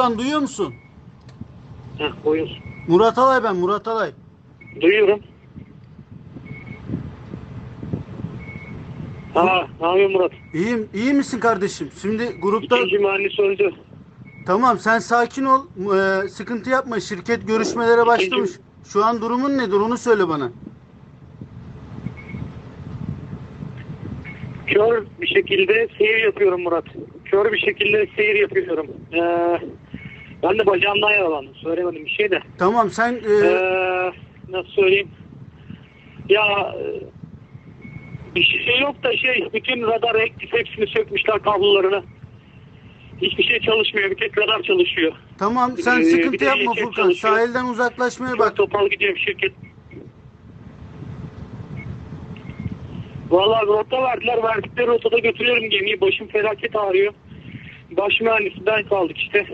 Furkan duyuyor musun? Heh, buyur. Murat Alay ben Murat Alay. Duyuyorum. Ha, ne yapıyorsun Murat? İyiyim, iyi misin kardeşim? Şimdi grupta İkinci mühendis öldü. tamam sen sakin ol. Ee, sıkıntı yapma. Şirket görüşmelere başlamış. Şu an durumun nedir? Onu söyle bana. Kör bir şekilde seyir yapıyorum Murat. Kör bir şekilde seyir yapıyorum. Ee, ben de bacağımdan yaralandım. Söylemedim bir şey de. Tamam sen e, Ee, nasıl söyleyeyim? Ya e, bir şey yok da şey bütün radar aktif hepsini sökmüşler kablolarını. Hiçbir şey çalışmıyor. Bir tek radar çalışıyor. tamam sen Ee, sıkıntı yapma şirket Furkan. çalışıyor. Sahilden uzaklaşmaya Bak bak. topal gidiyorum şirket. Vallahi rota verdiler. Verdikleri rotada götürüyorum gemiyi. Başım felaket ağrıyor. Baş mühendisi ben kaldık işte.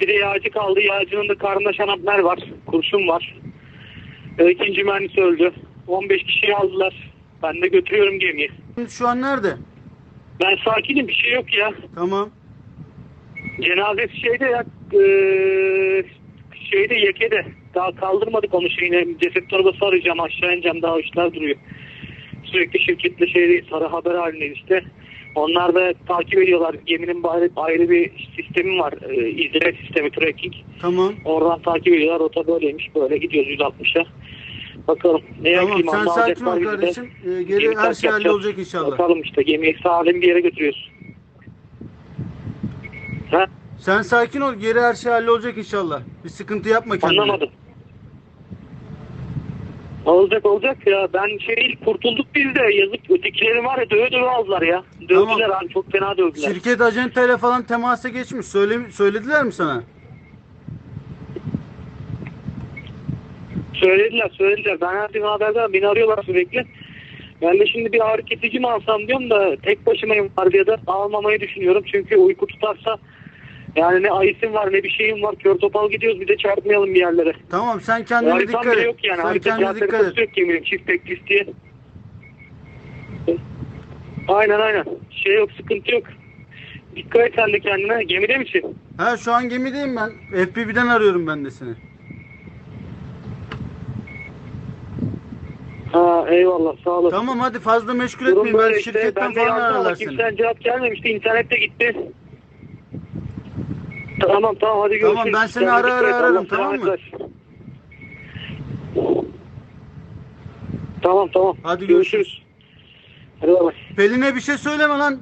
Bir de yağcı kaldı. Yağcının da karnında şanapner var. Kurşun var. Ee, ikinci mühendis öldü. 15 kişiyi aldılar. Ben de götürüyorum gemiyi. Şu an nerede? Ben sakinim. Bir şey yok ya. Tamam. Cenazesi şeyde ya eee, şeyde yekede daha kaldırmadık onu şeyine ceset torbası arayacağım aşağı ineceğim daha işler duruyor. Sürekli şirketle şeydeyiz haber halindeyiz işte. Onlar da takip ediyorlar. Geminin ayrı, ayrı bir sistemi var. E, izleme sistemi tracking. Tamam. Oradan takip ediyorlar. Rota böyleymiş. Böyle gidiyoruz 160'a. Bakalım. Ne Tamam yapayım, sen sakin ol kardeşim. Ee, geri Gemi her şey hallolacak inşallah. Bakalım işte gemiyi salim bir yere götürüyoruz. Ha? Sen sakin ol. Geri her şey hallolacak inşallah. Bir sıkıntı yapma kendine. Anlamadım. Olacak olacak ya. Ben şey kurtulduk biz de. Yazık ötekileri var ya döve döve aldılar ya. Dövdüler Tamam. abi çok fena dövdüler. Şirket acentayla falan temasa geçmiş. Söyle, söylediler mi sana? Söylediler söylediler. Ben her gün haberdar beni arıyorlar sürekli. Ben de şimdi bir ağrı kesici mi alsam diyorum da tek başımayım vardiyada almamayı düşünüyorum. Çünkü uyku tutarsa yani ne ayısım var ne bir şeyim var. Kör topal gidiyoruz bir de çarpmayalım bir yerlere. Tamam sen kendine Haritam dikkat et. yok yani. Sen Harita kendine dikkat et. yok geminin çift teklis diye. Aynen aynen. Şey yok sıkıntı yok. Dikkat et sen de kendine. Gemide misin? Ha şu an gemideyim ben. FPV'den arıyorum ben de seni. Ha eyvallah sağ olasın. Tamam hadi fazla meşgul Durum etmeyin. böyle Belki işte. şirketten Ben de falan yazdım ama ararlar seni. kimsenin cevap gelmemişti. İnternette gitti. Tamam tamam hadi görüşürüz. Tamam, ben seni ara ara ararım, tamam mı? Tamam tamam. Hadi görüşürüz. Hadi bay bay. Pelin'e bir şey söyleme lan.